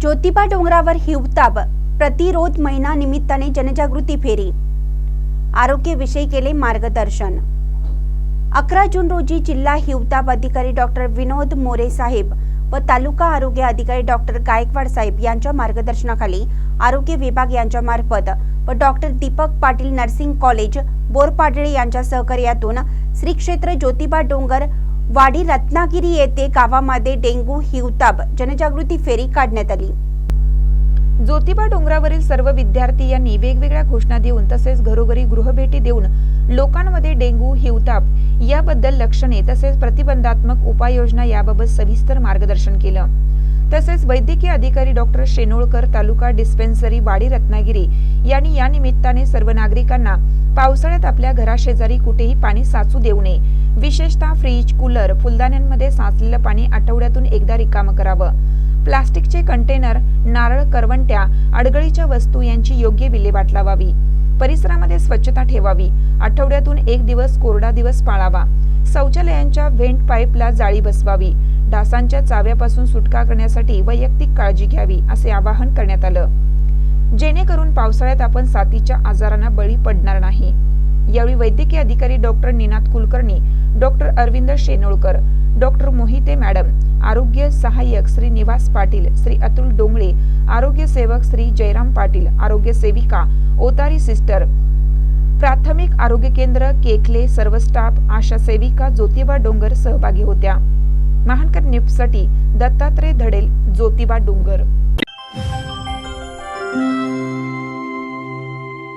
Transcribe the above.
ज्योतिबा डोंगरावर हिवताप प्रतिरोध महिना निमित्ताने जनजागृती फेरी. आरोग्यविषयी केले मार्गदर्शन. अकरा जून रोजी जिल्हा हिवताप अधिकारी डॉक्टर विनोद मोरे साहेब व तालुका आरोग्य अधिकारी डॉक्टर गायकवाड साहेब यांच्या मार्गदर्शनाखाली आरोग्य विभाग यांच्या मार्फत व doctor Deepak Patil nursing college Borpadale यांच्या सहकार्यातून श्री क्षेत्र ज्योतिबा डोंगर वाडी रत्नागिरी येथे गावामध्ये डेंग्यू हिवताप जनजागृती फेरी काढण्यात आली. ज्योतिबा डोंगरावरील सर्व विद्यार्थी यांनी वेगवेगळ्या घोषणा देऊन तसेच घरोघरी गृहभेटी देऊन लोकांमध्ये डेंग्यू हिवताप याबद्दल लक्षणे तसेच प्रतिबंधात्मक उपाययोजना याबाबत सविस्तर मार्गदर्शन केलं. तसेच वैद्यकीय अधिकारी डॉक्टर शेनोळकर तालुका डिस्पेन्सरी वाडी रत्नागिरी यांनी या निमित्ताने सर्व नागरिकांना पावसाळ्यात आपल्या घराशेजारी कुठेही पाणी साचू देऊ नये. विशेषतः फ्रीज कूलर फुलदाण्यांमध्ये साचलेलं पाणी आठवड्यातून एकदा रिकामं करावं. प्लास्टिकचे कंटेनर नारळ करवंट्या अडगळीच्या वस्तू यांची योग्य विल्हेवाट लावावी. परिसरामध्ये स्वच्छता ठेवावी. आठवड्यातून एक दिवस कोरडा दिवस पाळावा. शौचालयांच्या व्हेंट पाईपला जाळी बसवावी. डासांच्या चाव्यापासून सुटका करण्यासाठी वैयक्तिक काळजी घ्यावी असे आवाहन करण्यात आलं. जेणेकरून पावसाळ्यात आपण साथीच्या आजारांना बळी पडणार नाही. यावेळी वैद्यकीय अधिकारी doctor Ninad Kulkarni doctor Arvind Shenolkar doctor Mohite madam आरोग्य सहाय्यक श्री निवास पाटील श्री अतुल डोंगळे आरोग्य सेवक श्री जयराम पाटील आरोग्य सेविका ओतारी सिस्टर प्राथमिक आरोग्य केंद्र केखले सर्व स्टाफ आशा सेविका ज्योतिबा डोंगर सहभागी होत्या. महानकर न्यूजसाठी दत्तात्रय धडेल ज्योतिबा डोंगर.